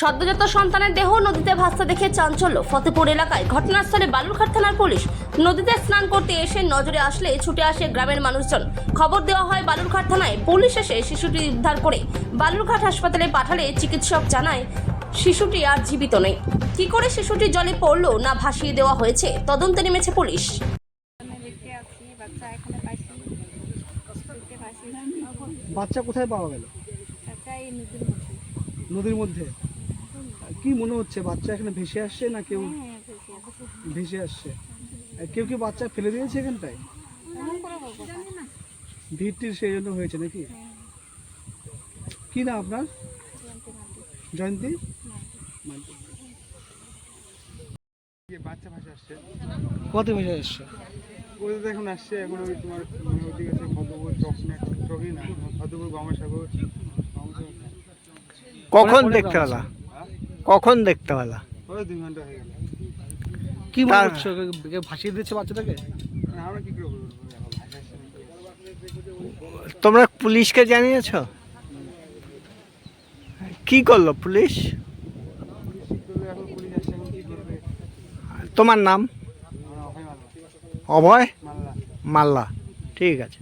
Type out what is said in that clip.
সদ্যজাত সন্তানের দেহ নদীতে ভাসতে দেখে চাঞ্চল্য। ফতেপুর এলাকায় ঘটনাস্থলে বালুরঘাট থানার পুলিশ। নদীতে স্নান করতে এসে নজরে আসলে ছুটে আসে গ্রামের মানুষজন। খবর দেওয়া হয় বালুরঘাট থানায়। পুলিশ এসে শিশুটি উদ্ধার করে বালুরঘাট হাসপাতালে পাঠালে চিকিৎসক জানায় শিশুটি আর জীবিত নেই। কি করে শিশুটি জলে পড়ল না ভাসিয়ে দেওয়া হয়েছে? তদন্তে নেমেছে পুলিশ। বাচ্চা এখানে পাইছি দেখতে পাইছি বাচ্চা কোথায় পাওয়া গেল নদীর মধ্যে। নদীর মধ্যে। কি মনে হচ্ছে বাচ্চা এখানে ভেসে আসছে না কেউ হ্যাঁ ভেসে আসছে। ভেসে আসছে? কেউ কি বাচ্চা ফেলে দিয়েছে এখানটায়? এমন করে বলব। না ভিড় টির সেই জন্য হয়েছে নাকি? কি না আপনার? জয়ন্তী বাচ্চা ভাষা আসছে। কত ভেসে আসছে? তো এখন আসছে এখন ওই তোমার মানে ওদিকে আছে ভদ্রপুর চক না চকই না ভদ্রপুর গঙ্গাসাগর গঙ্গাসাগর। কখন দেখতে পেলা কখন দেখতে পেলা? ওই দুই ঘণ্টা হয়ে গেল। কি মনে হচ্ছে? ভাসিয়ে দিচ্ছে বাচ্চাটাকে? আমরা কি নাকি? তোমরা পুলিশকে জানিয়েছ? কি করল পুলিশ? তোমার নাম? অভয় মাল্লা। ঠিক আছে।